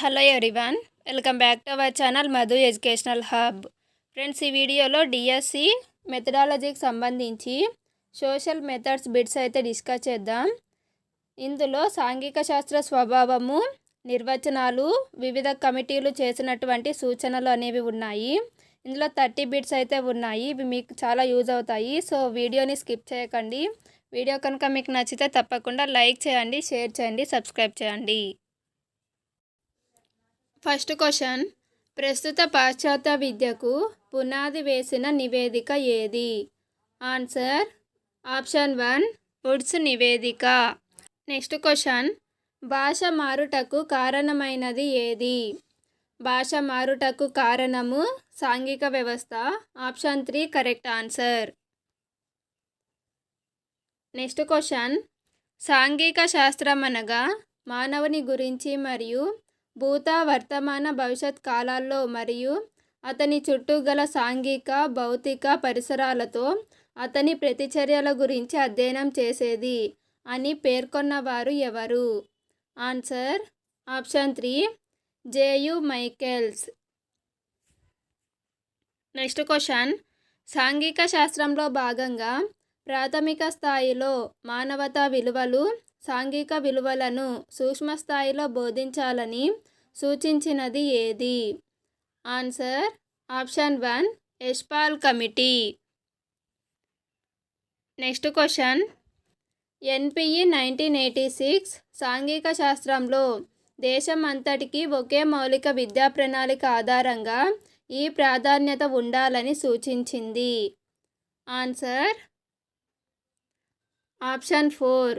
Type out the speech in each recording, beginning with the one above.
Hello everyone welcome back to our channel Madhu educational hub friends ఈ వీడియోలో DSC మెథడాలజీకి సంబంధించి సోషల్ మెథడ్స్ బిట్స్ అయితే డిస్కస్ చేద్దాం. ఇందులో సాంఘిక శాస్త్ర స్వభావము నిర్వచనాలు వివిధ కమిటీలు చేసినటువంటి సూచనలు అనేవి ఉన్నాయి. ఇందులో థర్టీ బిట్స్ అయితే ఉన్నాయి ఇవి మీకు చాలా యూజ్ అవుతాయి. సో వీడియోని స్కిప్ చేయకండి. వీడియో కనుక మీకు నచ్చితే తప్పకుండా లైక్ చేయండి షేర్ చేయండి సబ్స్క్రైబ్ చేయండి. ఫస్ట్ క్వశ్చన్ ప్రస్తుత పాశ్చాత్య విద్యకు పునాది వేసిన నివేదిక ఏది? ఆన్సర్ ఆప్షన్ వన్ వుడ్స్ నివేదిక. నెక్స్ట్ క్వశ్చన్ భాష మారుటకు కారణమైనది ఏది? భాష మారుటకు కారణము సాంఘిక వ్యవస్థ. Option three correct answer. Next question సాంఘిక శాస్త్రం అనగా మానవుని గురించి మరియు భూత వర్తమాన భవిష్యత్ కాలాల్లో మరియు అతని చుట్టూ గల సాంఘిక భౌతిక పరిసరాలతో అతని ప్రతిచర్యల గురించి అధ్యయనం చేసేది అని పేర్కొన్నవారు ఎవరు? Answer option three J U Michaels. Next question సాంఘిక శాస్త్రంలో భాగంగా ప్రాథమిక స్థాయిలో మానవతా విలువలు సాంఘిక విలువలను సూక్ష్మ స్థాయిలో బోధించాలని సూచించినది ఏది? Answer option one Yashpal committee. Next question. NPE nineteen eighty six సాంఘిక శాస్త్రంలో దేశం అంతటికీ ఒకే మౌలిక విద్యా ప్రణాళిక ఆధారంగా ఈ ప్రాధాన్యత ఉండాలని సూచించింది. Answer option four.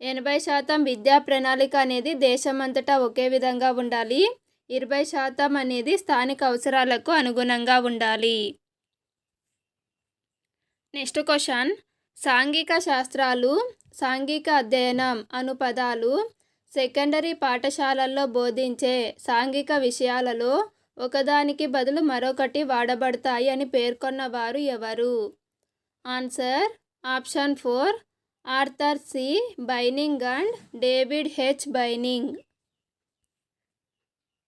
ఎనభై శాతం విద్యా ప్రణాళిక అనేది దేశమంతటా ఒకే విధంగా ఉండాలి. ఇరవై శాతం అనేది స్థానిక అవసరాలకు అనుగుణంగా ఉండాలి. Next question. సాంఘిక శాస్త్రాలు సాంఘిక అధ్యయనం అను పదాలు సెకండరీ పాఠశాలల్లో బోధించే సాంఘిక విషయాలలో ఒకదానికి బదులు మరొకటి వాడబడతాయి అని పేర్కొన్నవారు ఎవరు? Answer option four Arthur C. Bining and David H. Bining.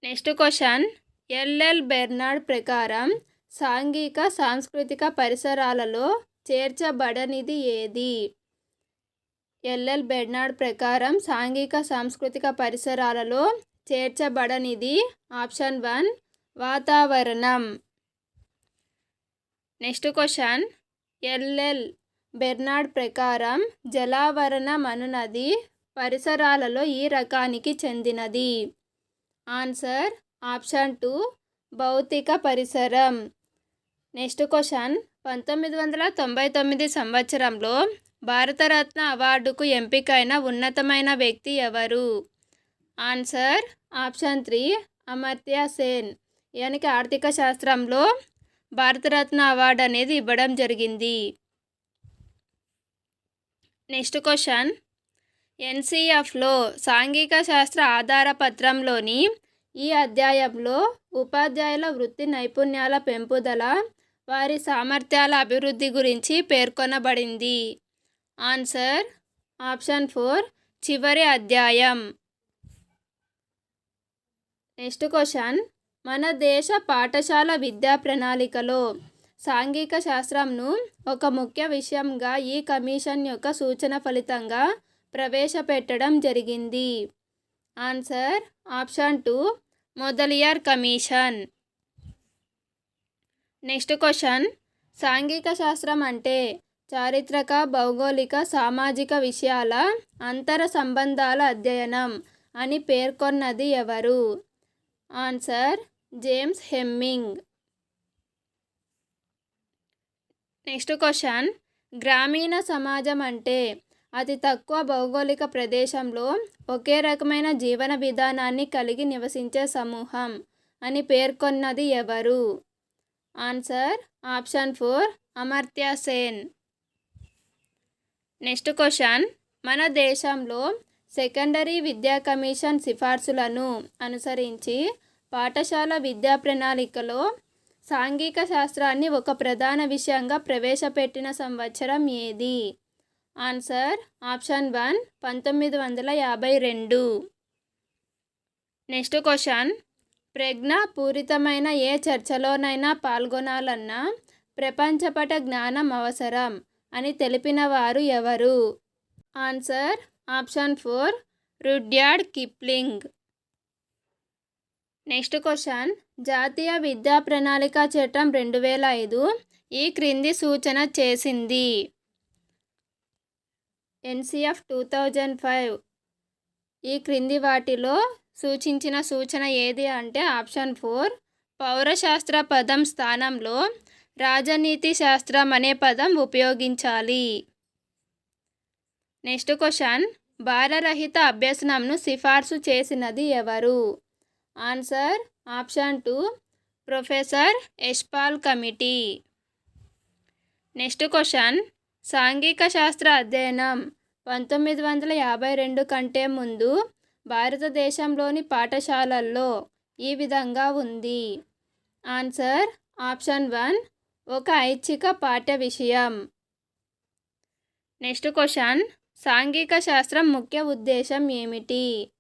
Next question. LL Bernard ప్రకారం సాంఘిక సాంస్కృతిక పరిసరాలలో చేర్చబడనిది ఏది? ఎల్ఎల్ బెర్నాడ్ ప్రకారం సాంఘిక సాంస్కృతిక పరిసరాలలో చేర్చబడనిది ఆప్షన్ వన్ వాతావరణం. Next question. ఎల్ఎల్ బెర్నాడ్ ప్రకారం జలావరణం అనునది పరిసరాలలో ఈ రకానికి చెందినది. ఆన్సర్ ఆప్షన్ టూ భౌతిక పరిసరం. నెక్స్ట్ క్వశ్చన్ పంతొమ్మిది వందల తొంభై తొమ్మిది సంవత్సరంలో భారతరత్న అవార్డుకు ఎంపికైన ఉన్నతమైన వ్యక్తి ఎవరు? Answer option three Amartya Sen. ఈయనకి ఆర్థిక శాస్త్రంలో భారతరత్న అవార్డు అనేది ఇవ్వడం జరిగింది. Next question. ఎన్సిఎఫ్లో సాంఘిక శాస్త్ర ఆధార పత్రంలోని ఈ అధ్యాయంలో ఉపాధ్యాయుల వృత్తి నైపుణ్యాల పెంపుదల వారి సామర్థ్యాల అభివృద్ధి గురించి పేర్కొనబడింది. ఆన్సర్ ఆప్షన్ ఫోర్ చివరి అధ్యాయం. Next question. మన దేశ పాఠశాల విద్యా ప్రణాళికలో సాంఘిక శాస్త్రంను ఒక ముఖ్య విషయంగా ఈ కమిషన్ యొక్క సూచన ఫలితంగా ప్రవేశపెట్టడం జరిగింది. Answer option two Mudaliar commission. Next question సాంఘిక శాస్త్రం అంటే చారిత్రక భౌగోళిక సామాజిక విషయాల అంతర సంబంధాల అధ్యయనం అని పేర్కొన్నది ఎవరు? Answer James Hemming. Next question. గ్రామీణ సమాజం అంటే అతి తక్కువ భౌగోళిక ప్రదేశంలో ఒకే రకమైన జీవన విధానాన్ని కలిగి నివసించే సమూహం అని పేర్కొన్నది ఎవరు? Answer option four Amartya Sen. Next question. మన దేశంలో సెకండరీ విద్యా కమిషన్ సిఫార్సులను అనుసరించి పాఠశాల విద్యా ప్రణాళికలో సాంఘిక శాస్త్రాన్ని ఒక ప్రధాన విషయంగా ప్రవేశపెట్టిన సంవత్సరం ఏది? ఆన్సర్ ఆప్షన్ వన్ పంతొమ్మిది వందల యాభై రెండు. Next question. ప్రజ్ఞ పూరితమైన ఏ చర్చలోనైనా పాల్గొనాలన్నా ప్రపంచపట జ్ఞానం అవసరం అని తెలిపిన వారు ఎవరు? Answer option four Rudyard Kipling. Next question. జాతీయ విద్యా ప్రణాళిక చట్టం రెండు వేల ఐదు ఈ క్రింది సూచన చేసింది. NCF two thousand five. ఈ క్రింది వాటిలో సూచించిన సూచన ఏది అంటే ఆప్షన్ ఫోర్ పౌరశాస్త్ర పదం స్థానంలో రాజనీతి శాస్త్రం అనే పదం ఉపయోగించాలి. Next question. భారరహిత అభ్యసనంను సిఫార్సు చేసినది ఎవరు? Answer option two professor Yashpal committee. Next question సాంఘిక శాస్త్ర అధ్యయనం పంతొమ్మిది వందల యాభై రెండు కంటే ముందు భారతదేశంలోని పాఠశాలల్లో ఈ విధంగా ఉంది. ఆన్సర్ ఆప్షన్ వన్ ఒక ఐచ్ఛిక పాఠ్య విషయం. నెక్స్ట్ క్వశ్చన్ సాంఘిక శాస్త్రం ముఖ్య ఉద్దేశం ఏమిటి?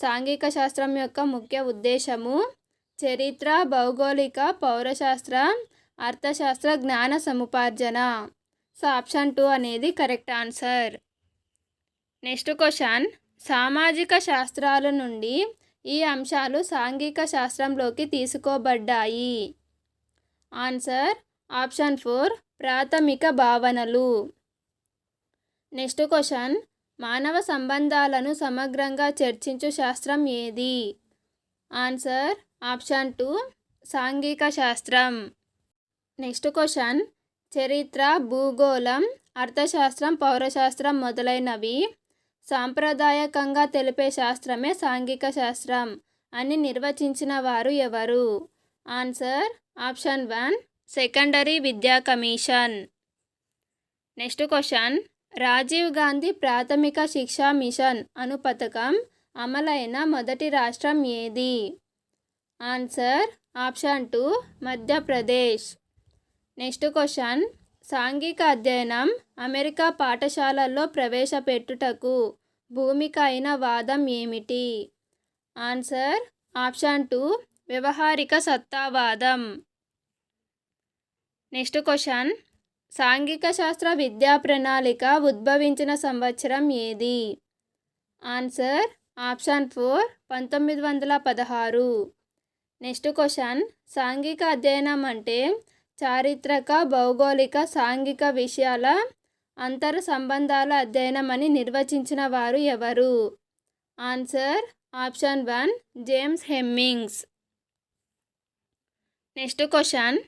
సాంఘిక శాస్త్రం యొక్క ముఖ్య ఉద్దేశము చరిత్ర భౌగోళిక పౌరశాస్త్ర అర్థశాస్త్ర జ్ఞాన సముపార్జన. సో ఆప్షన్ టూ అనేది కరెక్ట్ ఆన్సర్ నెక్స్ట్ క్వశ్చన్ సామాజిక శాస్త్రాల నుండి ఈ అంశాలు సాంఘిక శాస్త్రంలోకి తీసుకోబడ్డాయి. ఆన్సర్ ఆప్షన్ ఫోర్ ప్రాథమిక భావనలు. నెక్స్ట్ క్వశ్చన్ మానవ సంబంధాలను సమగ్రంగా చర్చించు శాస్త్రం ఏది? ఆన్సర్ ఆప్షన్ టూ సాంఘిక శాస్త్రం. Next question. చరిత్ర భూగోళం అర్థశాస్త్రం పౌరశాస్త్రం మొదలైనవి సాంప్రదాయకంగా తెలిపే శాస్త్రమే సాంఘిక శాస్త్రం అని నిర్వచించిన వారు ఎవరు? ఆన్సర్ ఆప్షన్ వన్ సెకండరీ విద్యా commission. Next question. Rajiv Gandhi ప్రాథమిక శిక్షా మిషన్ అను పథకం అమలైన మొదటి రాష్ట్రం ఏది? Answer option two Madhya Pradesh. Next question సాంఘిక అధ్యయనం అమెరికా పాఠశాలల్లో ప్రవేశపెట్టుటకు భూమిక అయిన వాదం ఏమిటి? ఆన్సర్ ఆప్షన్ టూ వ్యవహారిక సత్తావాదం. నెక్స్ట్ క్వశ్చన్ సాంఘిక శాస్త్ర విద్యా ప్రణాళిక ఉద్భవించిన సంవత్సరం ఏది? ఆన్సర్ ఆప్షన్ ఫోర్ పంతొమ్మిది వందల పదహారు. నెక్స్ట్ క్వశ్చన్ సాంఘిక అధ్యయనం అంటే చారిత్రక భౌగోళిక సాంఘిక విషయాల అంతర సంబంధాల అధ్యయనం అని నిర్వచించిన వారు ఎవరు? Answer option one James Hemmings. Next question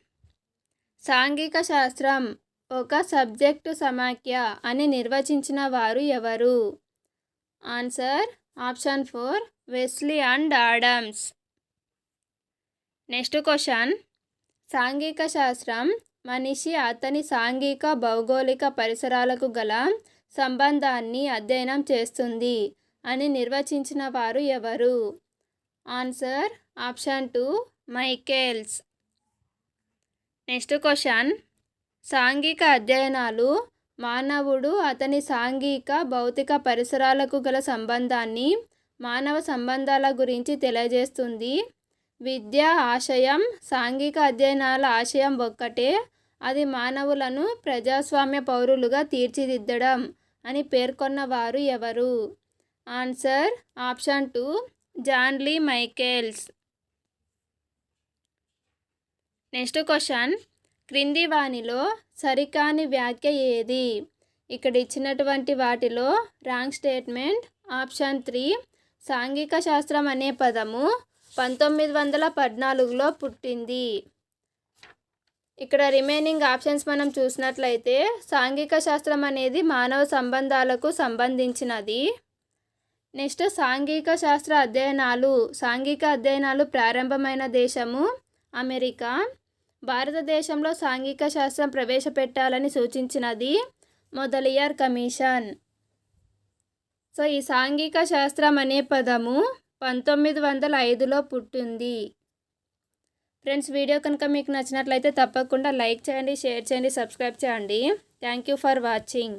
సాంఘిక శాస్త్రం ఒక సబ్జెక్టు సమాఖ్య అని నిర్వచించిన వారు ఎవరు? Answer option four Wesley and Adams. Next question. సాంఘిక శాస్త్రం మనిషి అతని సాంఘిక భౌగోళిక పరిసరాలకు గల సంబంధాన్ని అధ్యయనం చేస్తుంది అని నిర్వచించిన వారు ఎవరు? Answer option two Michaels. Next question. సాంఘిక అధ్యయనాలు మానవుడు అతని సాంఘిక భౌతిక పరిసరాలకు గల సంబంధాన్ని మానవ సంబంధాల గురించి తెలియజేస్తుంది. విద్య ఆశయం సాంఘిక అధ్యయనాల ఆశయం ఒక్కటే అది మానవులను ప్రజాస్వామ్య పౌరులుగా తీర్చిదిద్దడం అని పేర్కొన్న వారు ఎవరు? ఆన్సర్ ఆప్షన్ టూ జాన్లీ మైకేల్స్. Next question. క్రింది వానిలో సరికాని వ్యాఖ్య ఏది? ఇక్కడ ఇచ్చినటువంటి వాటిలో రాంగ్ స్టేట్మెంట్ ఆప్షన్ త్రీ సాంఘిక శాస్త్రం అనే పదము పంతొమ్మిది వందల పద్నాలుగులో పుట్టింది. ఇక్కడ రిమైనింగ్ ఆప్షన్స్ మనం చూసినట్లయితే సాంఘిక శాస్త్రం అనేది మానవ సంబంధాలకు సంబంధించినది. నెక్స్ట్ సాంఘిక శాస్త్ర అధ్యయనాలు సాంఘిక అధ్యయనాలు ప్రారంభమైన దేశము అమెరికా. భారతదేశంలో సాంఘిక శాస్త్రం ప్రవేశపెట్టాలని సూచించినది మొదలియార్ కమిషన్. సో ఈ సాంఘిక శాస్త్రం అనే పదము పంతొమ్మిది వందల ఐదులో పుట్టింది. ఫ్రెండ్స్ వీడియో కనుక మీకు నచ్చినట్లయితే తప్పకుండా లైక్ చేయండి షేర్ చేయండి సబ్స్క్రైబ్ చేయండి. Thank you for watching.